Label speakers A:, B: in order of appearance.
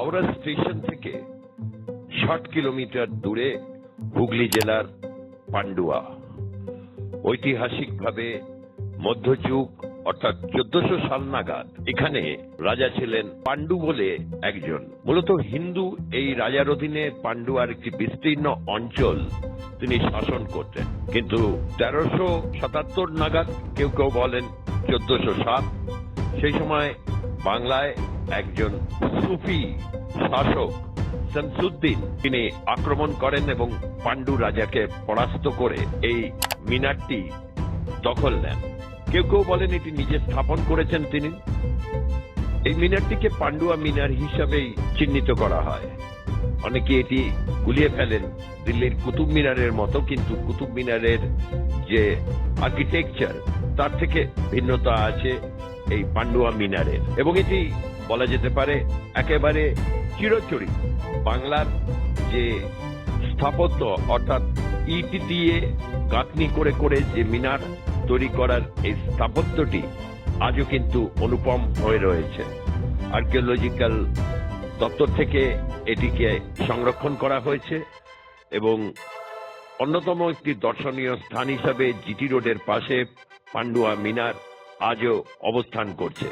A: Howrah station থেকে ষাট kilometre দূরে হুগলি জেলার পান্ডুয়া। ঐতিহাসিকভাবে মধ্যযুগ, অর্থাৎ চোদ্দশো সাল নাগাদ এখানে রাজা ছিলেন পাণ্ডু বলে একজন। মূলত হিন্দু এই রাজার অধীনে পান্ডুয়ার একটি বিস্তীর্ণ অঞ্চল তিনি শাসন করতেন। কিন্তু তেরোশো সাতাত্তর নাগাদ কেউ কেউ বলেন চোদ্দশো সাত। সেই সময় বাংলায় একজন সুফি শাসক শামসুদ্দিন। তিনি আক্রমণ করেন এবং পাণ্ডু রাজাকে পরাস্ত করে এই মিনারটি দখল নেন। কেউ কেউ বলেন এটি নিজে স্থাপন করেছেন তিনি। এই মিনারটিকে পান্ডুয়া মিনার হিসাবেই চিহ্নিত করা হয়। অনেকে এটি গুলিয়ে ফেলেন দিল্লির কুতুব মিনারের মতো, কিন্তু কুতুব মিনারের যে আর্কিটেকচার তার থেকে ভিন্নতা আছে এই পান্ডুয়া মিনারের। এবং এটি বলা যেতে পারে, একেবারে চিরচরি বাংলার যে স্থাপত্য, অর্থাৎ ইট দিয়ে গাঁথনি করে করে যে মিনার তৈরি করার এই স্থাপত্যটি আজও কিন্তু অনুপম হয়ে রয়েছে। আর্কিওলজিক্যাল দপ্তর থেকে এটিকে সংরক্ষণ করা হয়েছে এবং অন্যতম একটি দর্শনীয় স্থান হিসাবে জিটি রোডের পাশে পান্ডুয়া মিনার আজও অবস্থান করছে।